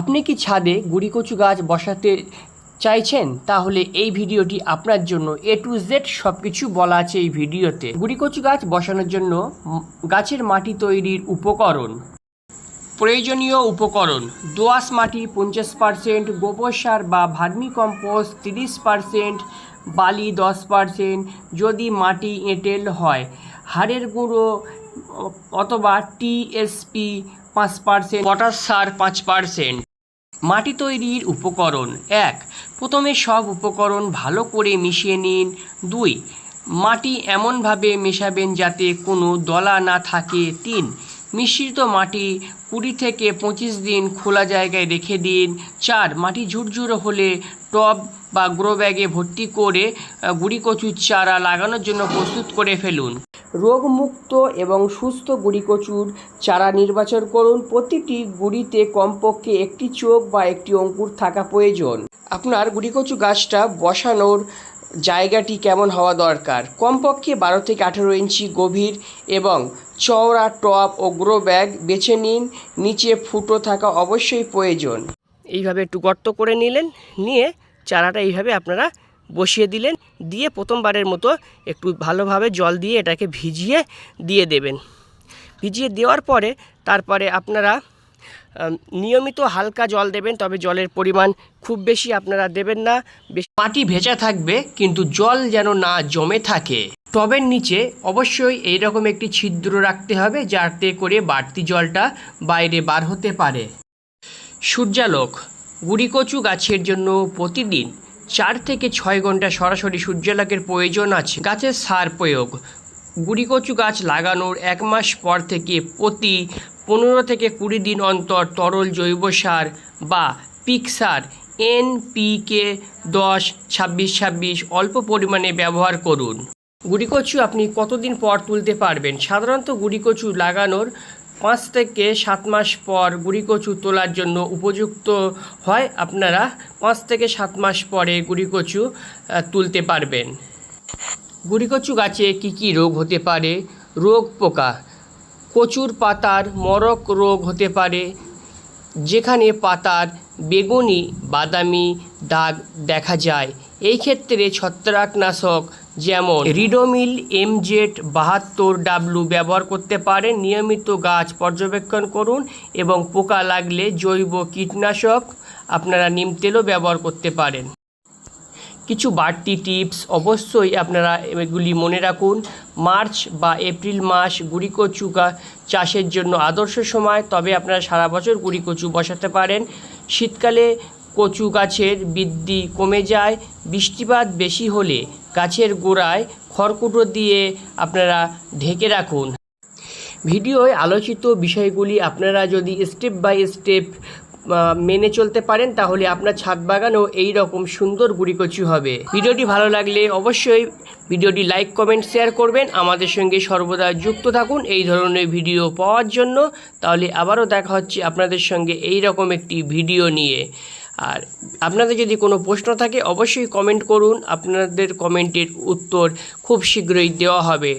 আপনি কি ছাদে গুড়িকচু গাছ বসাতে চাইছেন? তাহলে এই ভিডিওটি আপনার জন্য এ টু জেড সব কিছু বলা আছে এই ভিডিওতে। গুড়িকচু গাছ বসানোর জন্য গাছের মাটি তৈরির উপকরণ। প্রয়োজনীয় উপকরণ। দোআঁশ মাটি পঞ্চাশ পার্সেন্ট গোবর সার বা ভার্মি কম্পোস্ট তিরিশ পার্সেন্ট বালি দশ পার্সেন্ট যদি মাটি এঁটেল হয়। হাড়ের গুঁড়ো, অথবা টিএসপি পাঁচ পার্সেন্ট পটাশ সার পাঁচ পার্সেন্ট? মাটি তৈরির উপকরণ এক। প্রথমে সব উপকরণ ভালো করে মিশিয়ে নিন। দুই, মাটি এমনভাবে মেশাবেন যাতে কোনো দলা না থাকে। তিন মিশ্রিত মাটি কুড়ি থেকে পঁচিশ দিন খোলা জায়গায় রেখে দিন। চার, মাটি ঝুরঝুরে হলে টব বা গ্রো ব্যাগে ভর্তি করে গুড়ি কচুর চারা লাগানোর জন্য প্রস্তুত করে ফেলুন। রোগমুক্ত এবং সুস্থ গুড়ি কচুর চারা নির্বাচন করুন। প্রতিটি গুড়িতে কমপক্ষে একটি চোখ বা একটি অঙ্কুর থাকা প্রয়োজন। আপনার গুড়ি কচু গাছটা বসানোর জায়গাটি কেমন হওয়া দরকার? কমপক্ষে বারো থেকে আঠেরো ইঞ্চি গভীর এবং চওড়া টপ ও গ্রো ব্যাগ বেছে নিন, নিচে ফুটো থাকা অবশ্যই প্রয়োজন। এইভাবে একটু গর্ত করে নিলেন, নিয়ে চারাটা এইভাবে আপনারা বসিয়ে দিলেন, দিয়ে প্রথমবারের মতো একটু ভালোভাবে জল দিয়ে এটাকে ভিজিয়ে দিয়ে দেবেন। ভিজিয়ে দেওয়ার পরে তারপরে আপনারা নিয়মিত হালকা জল দেবেন, তবে জলের পরিমাণ খুব বেশি আপনারা দেবেন না। মাটি ভেজা থাকবে, কিন্তু জল যেন না জমে থাকে। টবের নিচে অবশ্যই এইরকম একটি ছিদ্র রাখতে হবে, যাতে করে বাড়তি জলটা বাইরে বার হতে পারে। সূর্যালোক, গুড়িকচু গাছের জন্য প্রতিদিন চার থেকে ছয় ঘণ্টা সরাসরি সূর্যালোকের প্রয়োজন আছে। গাছের সার প্রয়োগ, গুড়িকচু গাছ লাগানোর এক মাস পর থেকে প্রতি পনেরো থেকে কুড়ি দিন অন্তর তরল জৈব সার বা পিক সার এনপিকে দশ, ছাব্বিশ ছাব্বিশ অল্প পরিমাণে ব্যবহার করুন। গুড়িকচু আপনি কতদিন পর তুলতে পারবেন? সাধারণত গুড়িকচু লাগানোর পাঁচ থেকে সাত মাস পর গুড়িকচু তোলার জন্য উপযুক্ত হয়। আপনারা পাঁচ থেকে সাত মাস পরে গুড়িকচু তুলতে পারবেন। গুড়িকচু গাছে কি কি রোগ হতে পারে? রোগ পোকা। কচুর পাতার মরক রোগ হতে পারে, যেখানে পাতার বেগুনি, বাদামি দাগ দেখা যায়। এই ক্ষেত্রে ছত্রাকনাশক যেমন রিডোমিল, এমজেড বাহাত্তর ডাব্লু ব্যবহার করতে পারেন। নিয়মিত গাছ পর্যবেক্ষণ করুন এবং পোকা লাগলে জৈব কীটনাশক আপনারা নিম তেলও ব্যবহার করতে পারেন। কিছু বাড়তি টিপস অবশ্যই আপনারা এগুলি মনে রাখুন। মার্চ বা এপ্রিল মাস গুড়িকচু গা- চাষের জন্য আদর্শ সময়, তবে আপনারা সারা বছর গুড়িকচু বসাতে পারেন। শীতকালে কচু গাছের বৃদ্ধি কমে যায়, বৃষ্টিপাত বেশি হলে গাছের গোড়ায় খড়কুটো দিয়ে আপনারা ঢেকে রাখুন। ভিডিওয় আলোচিত বিষয়গুলি আপনারা যদি স্টেপ বাই স্টেপ মেনে চলতে পারেন, তাহলে আপনার ছাদ বাগানও এই রকম সুন্দর গুড়িকচু হবে। ভিডিওটি ভালো লাগলে অবশ্যই ভিডিওটি লাইক, কমেন্ট, শেয়ার করবেন। আমাদের সঙ্গে সর্বদা যুক্ত থাকুন এই ধরনের ভিডিও পাওয়ার জন্য। তাহলে আবারও দেখা হচ্ছে আপনাদের সঙ্গে এই রকম একটি ভিডিও নিয়ে। আর আপনাদের যদি কোনো প্রশ্ন থাকে, অবশ্যই কমেন্ট করুন। আপনাদের কমেন্টের উত্তর খুব শীঘ্রই দেওয়া হবে।